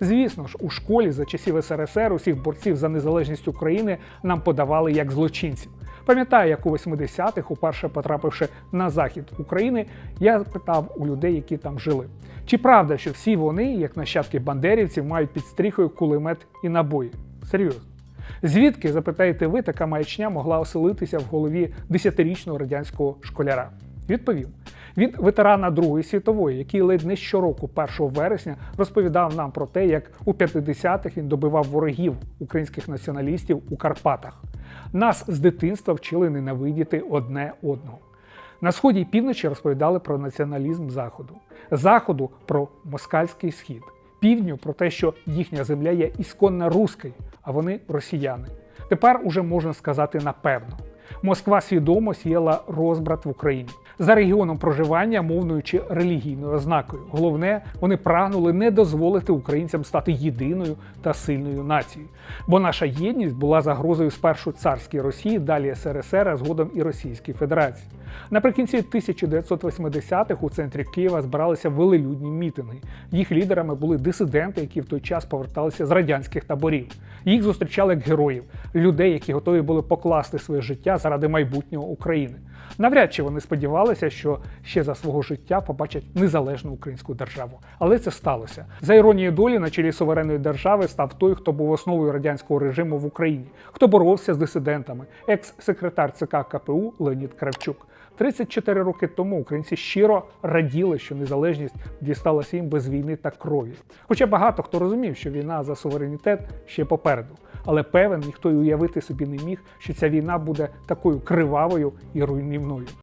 Звісно ж, у школі за часів СРСР усіх борців за незалежність України нам подавали як злочинців. Пам'ятаю, як у 80-х, уперше потрапивши на захід України, я питав у людей, які там жили. Чи правда, що всі вони, як нащадки бандерівців, мають під стріхою кулемет і набої? Серйозно. Звідки, запитаєте ви, така маячня могла оселитися в голові 10-річного радянського школяра? Відповім. Від ветерана Другої світової, який ледь не щороку, 1 вересня, розповідав нам про те, як у 50-х він добивав ворогів українських націоналістів у Карпатах. Нас з дитинства вчили ненавидіти одне одного. На сході і півночі розповідали про націоналізм Заходу, Заходу про москальський схід, півдню про те, що їхня земля є ісконно руською, а вони росіяни. Тепер уже можна сказати напевно. Москва свідомо сіяла розбрат в Україні за регіоном проживання, мовною чи релігійною ознакою. Головне, вони прагнули не дозволити українцям стати єдиною та сильною нацією. Бо наша єдність була загрозою спершу царській Росії, далі СРСР, а згодом і Російській Федерації. Наприкінці 1980-х у центрі Києва збиралися велелюдні мітинги. Їх лідерами були дисиденти, які в той час поверталися з радянських таборів. Їх зустрічали як героїв, людей, які готові були покласти своє життя заради майбутнього України. Навряд чи вони сподівалися, що ще за свого життя побачать незалежну українську державу. Але це сталося. За іронією долі на чолі суверенної держави став той, хто був основою радянського режиму в Україні, хто боровся з дисидентами, екс-секретар ЦК КПУ Леонід Кравчук. 34 роки тому українці щиро раділи, що незалежність дісталася їм без війни та крові. Хоча багато хто розумів, що війна за суверенітет ще попереду. Але певен ніхто й уявити собі не міг, що ця війна буде такою кривавою і руйнівною.